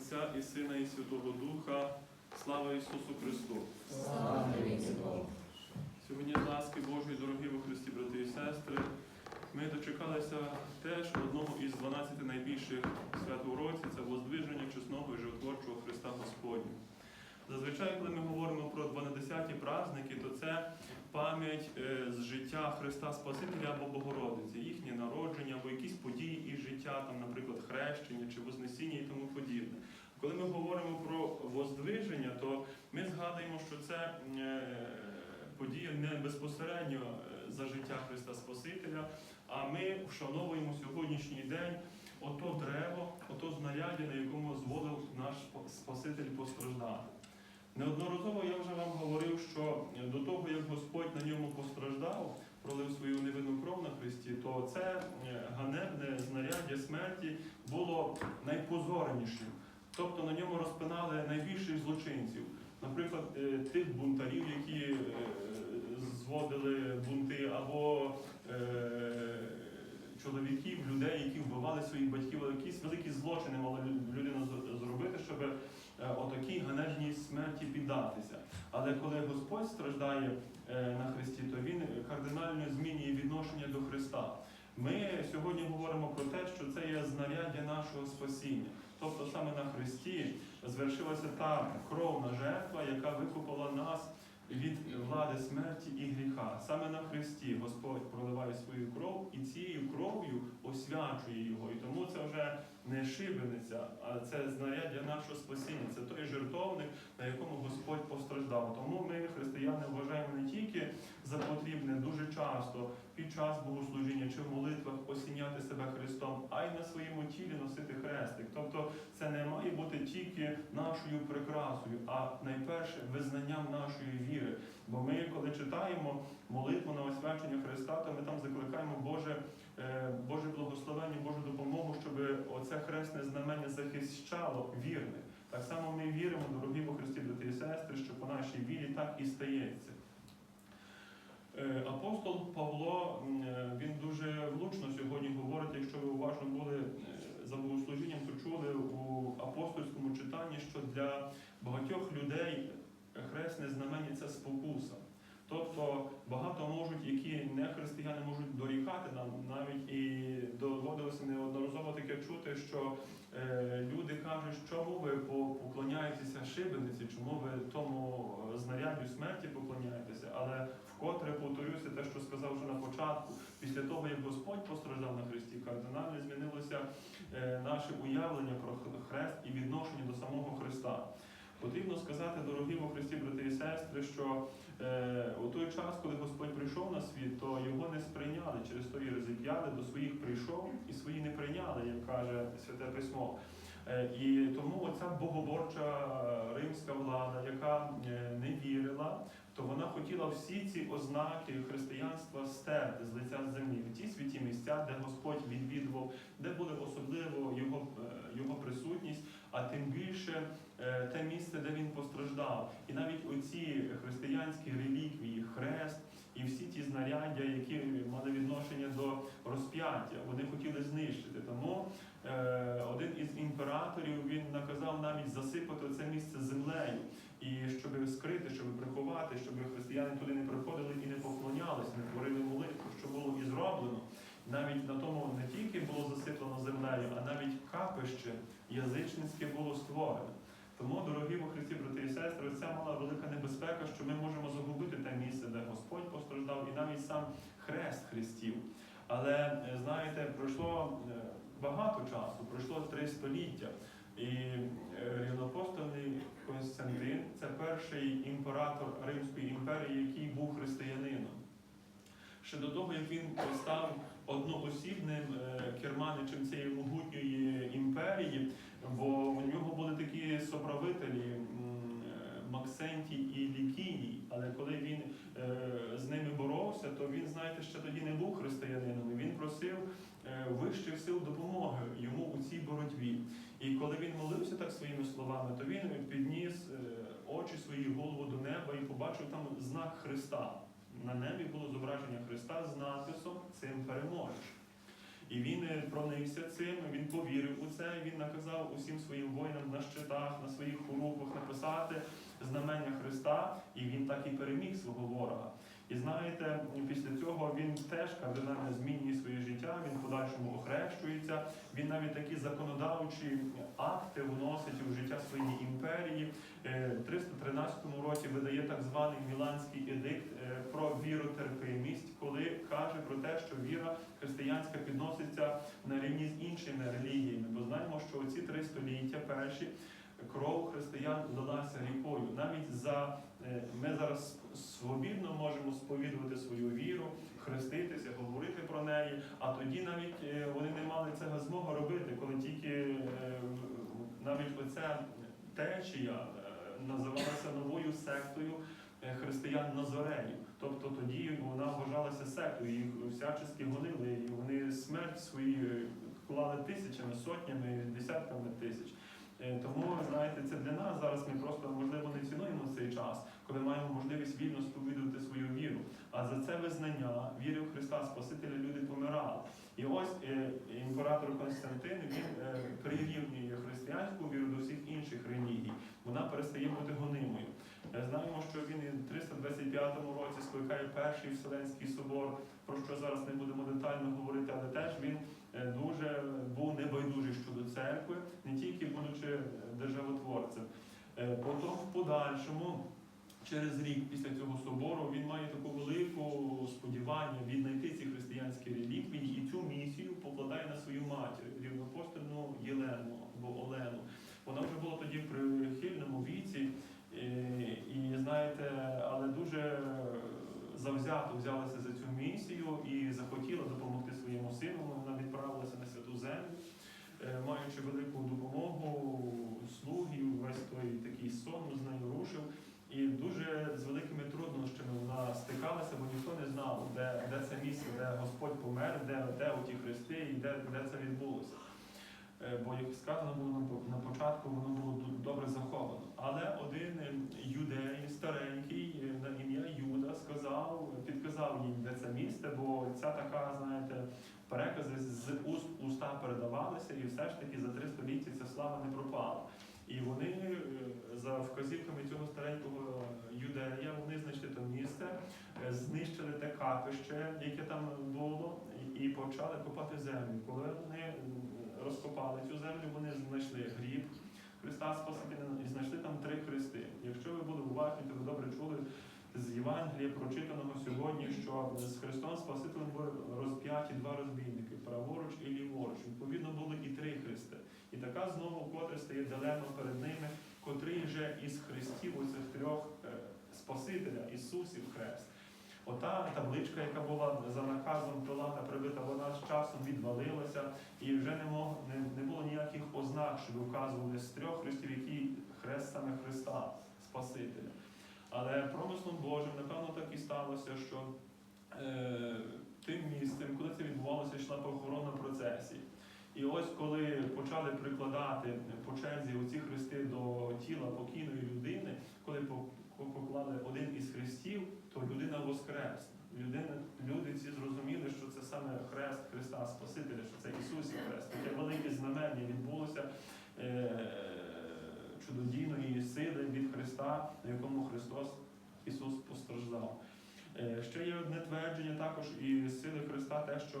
Отця і Сина, і Святого Духа. Слава Ісусу Христу! Слава Богу. Сьогодні ласки Божої, дорогі во Христі, брати і сестри, ми дочекалися теж одного із 12 найбільших свят у році це воздвиження чесного і животворчого Христа Господня. Зазвичай, коли ми говоримо про 12-ті праздники, то це пам'ять е, з життя Христа Спасителя або Богородиці, їхнє народження, або якісь події із життя, там, наприклад, хрещення чи Вознесіння і тому подібне. Коли ми говоримо про воздвиження, то ми згадуємо, що це е, подія не безпосередньо е, за життя Христа Спасителя, а ми вшановуємо сьогоднішній день ото древо, ото знаряддя, на якому зводив наш Спаситель постраждати. Неодноразово я вже вам говорив, що до того, як Господь на ньому постраждав, пролив свою невинну кров на Христі, то це е, ганебне знаряддя смерті було найпозорнішим. Тобто на ньому розпинали найбільших злочинців. Наприклад, е, тих бунтарів, які е, зводили бунти, або чоловіків, людей, які вбивали своїх батьків, якісь великі злочини мала лю- людина зробити, щоб отакій ганебній смерті піддатися. Але коли Господь страждає е, на Христі, то Він кардинально змінює відношення до Христа. Ми сьогодні говоримо про те, що це є знаряддя нашого спасіння. Тобто саме на Христі звершилася та кровна жертва, яка викупила нас від влади смерті і гріха. Саме на Христі Господь проливає свою кров і цією кров'ю освячує його. І тому це вже не шибениця, а це знаряддя нашого спасіння. Це той жертовник, на якому Господь постраждав. Тому ми, християни, вважаємо не тільки за потрібне дуже часто під час богослужіння чи в молитвах осіняти себе Христом, а й на своєму тілі носити хрестик. Тобто це не має бути тільки нашою прикрасою, а найперше визнанням нашої віри. Бо ми, коли читаємо молитву на освячення Христа, то ми там закликаємо Боже, е, Боже благословення, Божу допомогу, щоб оце хресне знамення захищало вірних. Так само ми віримо, дорогі во Христі, брати і сестри, що по нашій вірі так і стається. Е, Апостол Павло е, він дуже влучно сьогодні говорить, якщо ви уважно були е, за богослужінням, то чули у апостольському читанні, що для багатьох людей хресне знамення це спокуса. Тобто багато можуть, які не християни можуть дорікати нам, навіть і доводилося неодноразово таке чути, що е, люди кажуть, чому ви поклоняєтеся шибениці, чому ви тому е, знаряддю смерті поклоняєтеся, але вкотре повторюся те, що сказав вже на початку, після того, як Господь постраждав на Христі, кардинально змінилося е, наше уявлення про хрест і відношення до самого Христа. Потрібно сказати, дорогі во Христі, брати і сестри, що е, у той час, коли Господь прийшов на світ, то його не сприйняли через то і розіп'яли, до своїх прийшов і свої не прийняли, як каже Святе Письмо. Е, І тому оця богоборча римська влада, яка е, не вірила, то вона хотіла всі ці ознаки християнства стерти з лиця землі, в ті святі місця, де Господь відвідував, де буде особливо його, е, його присутність, а тим більше е, те місце, де він постраждав. І навіть оці християнські реліквії, хрест і всі ті знаряддя, які мали відношення до розп'яття, вони хотіли знищити. Тому е, один із імператорів він наказав навіть засипати це місце землею. І щоб скрити, щоб приховати, щоб християни туди не приходили і не поклонялися, не творили молитву, що було і зроблено. Навіть на тому не тільки було засиплено землею, а навіть капище язичницьке було створене. Тому, дорогі во Христі, брати і сестри, це мала велика небезпека, що ми можемо загубити те місце, де Господь постраждав, і навіть сам хрест Христів. Але е, знаєте, пройшло е, багато часу, пройшло три століття. І е, рівнопостольний Константин це перший імператор Римської імперії, який був християнином. Ще до того, як він став одноосібним е, керманичем цієї могутньої імперії, бо у нього були такі соправителі е, Максентій і Лікіній. Але коли він е, з ними боровся, то він, знаєте, ще тоді не був християнином. Він просив вищих сил допомоги йому у цій боротьбі. І коли він молився так своїми словами, то він підніс очі свої голову до неба і побачив там знак Христа. На небі було зображення Христа з надписом Цим переможеш. І він пронився цим, він повірив у це, він наказав усім своїм воїнам на щитах, на своїх хоруках написати знамення Христа, і він так і переміг свого ворога. І знаєте, після цього він теж кардинально змінює своє життя, він подальшому охрещується, він навіть такі законодавчі акти вносить у життя своєї імперії. Е, В 313 році видає так званий Міланський едикт е, про віротерпимість, коли каже про те, що віра християнська підноситься на рівні з іншими релігіями. Бо знаємо, що ці три століття перші кров християн лилася рікою. Навіть за е, ми зараз свобідно можемо сповідувати свою віру, хреститися, говорити про неї. А тоді навіть е, вони не мали цього змоги робити, коли тільки е, навіть оця течія називалася новою сектою християн Назореїв. Тобто тоді вона вважалася сектою, їх всячески гонили, і вони смерть свої клали тисячами, сотнями, десятками тисяч. Е, Тому, знаєте, це для нас зараз ми просто можливо не цінуємо цей час, коли маємо можливість вільно сповідувати свою віру. А за це визнання віри в Христа Спасителя люди помирали. І ось е, імператор Константин він е, прирівнює християнську віру до всіх інших релігій. Вона перестає бути гонимою. Е, Знаємо, що він у 325 році скликає перший Вселенський собор, про що зараз не будемо детально говорити, але теж він е, дуже був небайдужий щодо церкви, не тільки будучи е, державотворцем. Е, Потім в подальшому, через рік після цього собору, він має таку велику сподівання віднайти ці християнські реліквії і цю місію покладає на свою матір, рівнопостельну Єлену або Олену. Вона вже була тоді в прихильному віці, е, і знаєте, але дуже завзято взялася за цю місію і захотіла допомогти своєму сину. Вона відправилася на святу землю, е, маючи велику допомогу слугів, весь той такий сон з нею рушив. І дуже з великими труднощами вона стикалася, бо ніхто не знав, де, де це місце, де Господь помер, де, де оті хрести і де, де це відбулося. Е, Бо, як сказано було на початку, воно було добре заховано. Але один е, юдей, старенький, е, на ім'я Юда, сказав, підказав їм, де це місце, бо ця така, знаєте, перекази з уст уста передавалися, і все ж таки за три століття ця слава не пропала. І вони е, за вказівками цього старенького юдея вони знайшли то місце, е, знищили те капище, яке там було, і- почали копати землю. Коли вони розкопали цю землю, вони знайшли гріб Христа Спасителя і знайшли там три хрести. Якщо ви були уважні, то ви добре з Євангелія, прочитаного сьогодні, що з Христом Спасителем були розп'яті два розбійники праворуч і ліворуч. Відповідно, були і три хрести. І така знову котре стає дилема перед ними, котрий же із хрестів оцих трьох е, Спасителя, Ісусів Хрест. Ота табличка, яка була за наказом Пилата прибита, вона з часом відвалилася, і вже не, мог, не, не було ніяких ознак, що вказували з трьох хрестів, який хрест саме промислом Божим, напевно, так і сталося, що е, тим місцем, куди це відбувалося, йшла похоронна процесія. І ось коли почали прикладати по черзі оці хрести до тіла покійної людини, коли по- по- поклали один із хрестів, то людина воскресла. Люди всі зрозуміли, що це саме хрест Христа Спасителя, що це Ісус Хрест. Таке велике знамення відбулося е, чудодійної сили від Христа, на якому Христос Ісус постраждав. Е, Ще є одне твердження також і сили Христа, те, що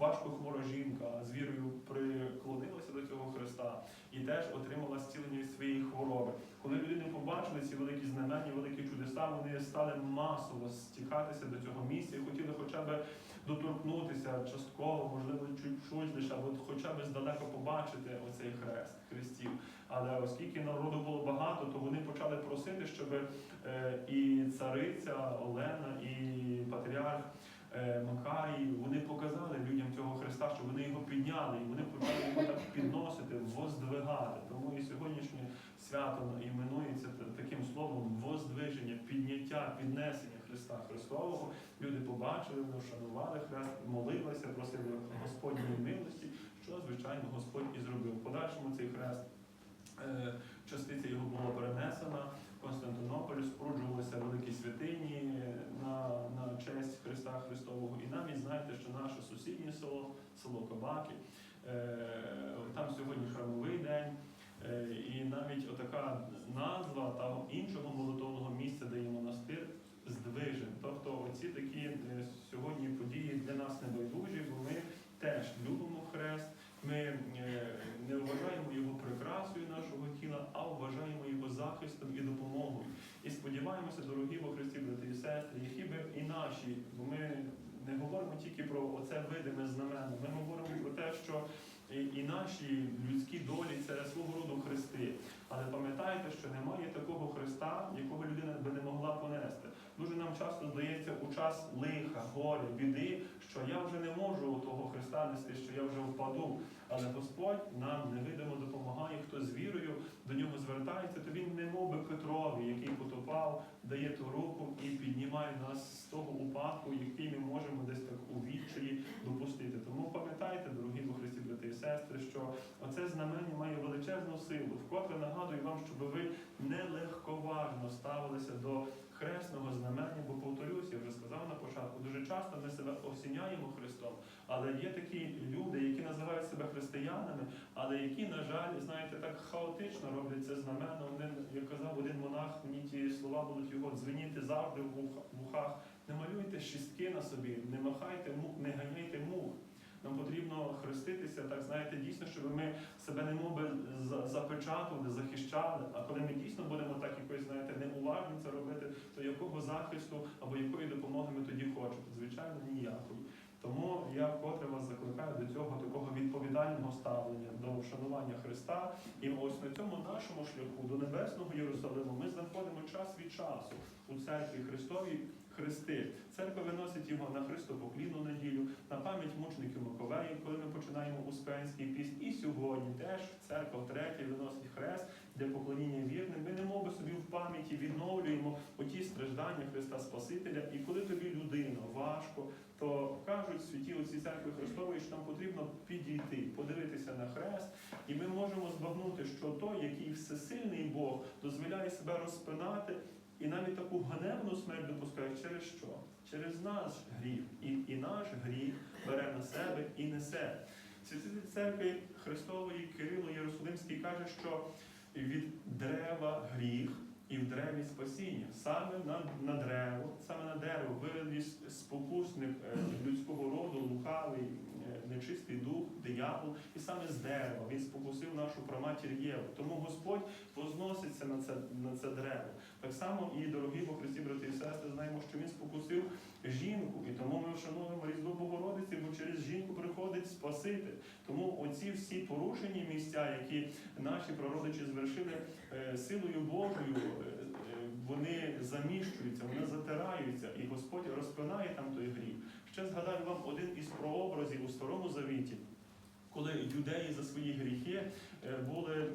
важко хвора жінка з вірою приклонилася до цього Христа і теж отримала зцілення від своєї хвороби. Коли люди побачили ці великі знамення, великі чудеса, вони стали масово стікатися до цього місця і хотіли хоча б доторкнутися частково, можливо, чуть-чуть лише, або хоча б здалеко побачити оцей хрест хрестів. Але оскільки народу було багато, то вони почали просити, щоб е, і цариця Олена, і патріарх Макарій, вони показали людям цього Христа, щоб вони його підняли, і вони почали його так підносити, воздвигати. Тому і сьогоднішнє свято іменується таким словом воздвиження, підняття, піднесення Христа Христового. Люди побачили, вшанували хрест, молилися, просили Господньої милості, що звичайно Господь і зробив. В подальшому цей хрест. е, Частиця його була перенесена Константинополь, споруджувалися великі святині на, на честь Христа Христового. І навіть знаєте, що наше сусіднє село, село Кобаки, е, там сьогодні храмовий день. Е, І навіть отака назва того іншого молитовного місця, де є монастир, здвижен. Тобто оці такі е, сьогодні події для нас небайдужі, бо ми теж любимо хрест. Ми е, не вважаємо його прикрасою нашого тіла, а вважаємо його захистом і допомогою. І сподіваємося, дорогі во Христі, брати і сестри, які би і наші, бо ми не говоримо тільки про оце видиме знамено, ми говоримо про те, що і, наші людські долі це свого роду хрести. Але пам'ятайте, що немає такого хреста, якого людина би не могла час лиха, горя, біди, що я вже не можу того хреста нести, що я вже впаду. Але Господь нам невидимо допомагає, хто з вірою до нього звертається, то він не мов би Петрові, який потопав, дає ту руку і піднімає нас з того упадку, який ми можемо десь так у відчаї допустити. Тому пам'ятайте, дорогі во Христі, брати і сестри, що оце знамення має величезну силу. Вкотре нагадую вам, щоб ви не легковажно ставилися до хресного знамення, бо повторюсь, я вже сказав на початку, дуже часто ми себе осіняємо Христом, але є такі люди, які називають себе християнами, але які, на жаль, знаєте, так хаотично роблять це знамено. Один, як казав один монах, мені ті слова будуть його дзвеніти завжди в вуха- вухах. Не малюйте шістки на собі, не махайте мух, не ганяйте мух. Нам потрібно хреститися, так знаєте, дійсно, щоб ми себе не моби за- запечатували, захищали. А коли ми дійсно будемо так якось, знаєте, неуважно це робити, то якого захисту або якої допомоги ми тоді хочемо? Звичайно, ніякої. Тому я вкотре вас закликаю до цього такого відповідального ставлення до вшанування Христа. І ось на цьому нашому шляху до небесного Єрусалиму ми знаходимо час від часу у церкві Христовій хрести. Церква виносить його на Христову Христопоклінну неділю, на пам'ять мучників Маковеїв, коли ми починаємо Успенський сьогодні теж церква втретє виносить хрест для поклоніння вірним. Ми не моби собі в пам'яті відновлюємо оті страждання Христа Спасителя. І коли тобі людина важко, то кажуть святі отці церкви Христової, що нам потрібно підійти, подивитися на хрест, і ми можемо збагнути, що той, який всесильний Бог, дозволяє себе розпинати. І навіть таку ганебну смерть допускає через що? Через наш гріх. І, і наш гріх бере на себе і несе. Святитель церкви Христової Кирило Єрусалимський каже, що від дерева гріх і в древі спасіння. Саме на, на древо, саме на дерево виліз спокусник е, людського роду, лукавий, е, нечистий дух, диявол, і саме з дерева він спокусив нашу праматір Єву. Тому Господь возноситься на це, на це дерево. Так само і дорогі по Христі, брати і сестри, знаємо, що він спокусив жінку, і тому ми вшановуємо Різдво Богородиці, бо через жінку приходить Спаситель. Тому оці всі порушені місця, які наші прародичі звершили е, силою Божою, е, е, вони заміщуються, вони затираються, і Господь розпинає там той гріх. Ще згадаю вам один із прообразів у Старому Завіті, коли юдеї за свої гріхи були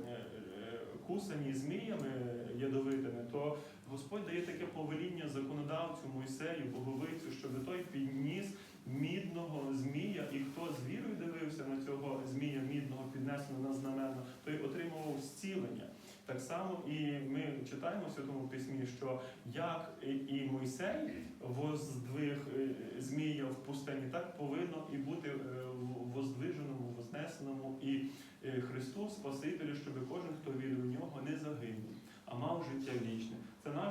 кусані зміями ядовитими, то Господь дає таке повеління законодавцю Мойсею, боговицю, щоб той підніс мідного змія, і хто з вірою дивився на цього змія мідного, піднесеного на знаменно, той отримував зцілення. Так само і ми читаємо в Святому Письмі, що як і- Мойсей воздвиг е, змія в пустині, так повинно і бути е, воздвиженому, вознесеному і Христу Спасителю, щоб кожен, хто вірив в нього, не загинув, а мав життя вічне.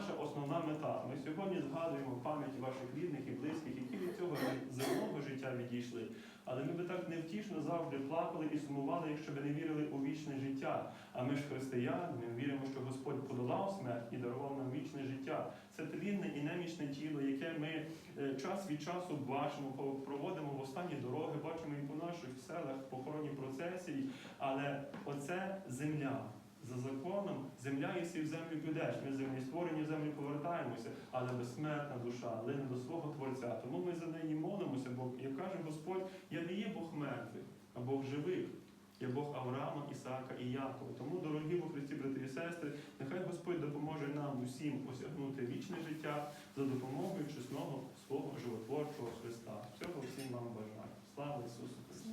Наша основна мета. Ми сьогодні згадуємо пам'ять ваших рідних і близьких, які від цього земного життя відійшли. Але ми би так невтішно завжди плакали і сумували, якщо б не вірили у вічне життя. А ми ж християни, ми віримо, що Господь подолав смерть і дарував нам вічне життя. Це тлінне і немічне тіло, яке ми е, час від часу бачимо, проводимо в останні дороги, бачимо і по наших селах похоронні процесії. Але оце земля. За законом земля і в землю підеш. Ми землі створені, в землю повертаємося, але безсмертна душа лине до свого Творця. Тому ми за неї молимося, бо як каже Господь, я не є Бог мертвих, а Бог живих. Я Бог Авраама, Ісаака і Якова. Тому, дорогі во Христі, брати і сестри, нехай Господь допоможе нам усім осягнути вічне життя за допомогою чесного свого животворчого Христа. Цього всім вам бажаю. Слава Ісусу Христу!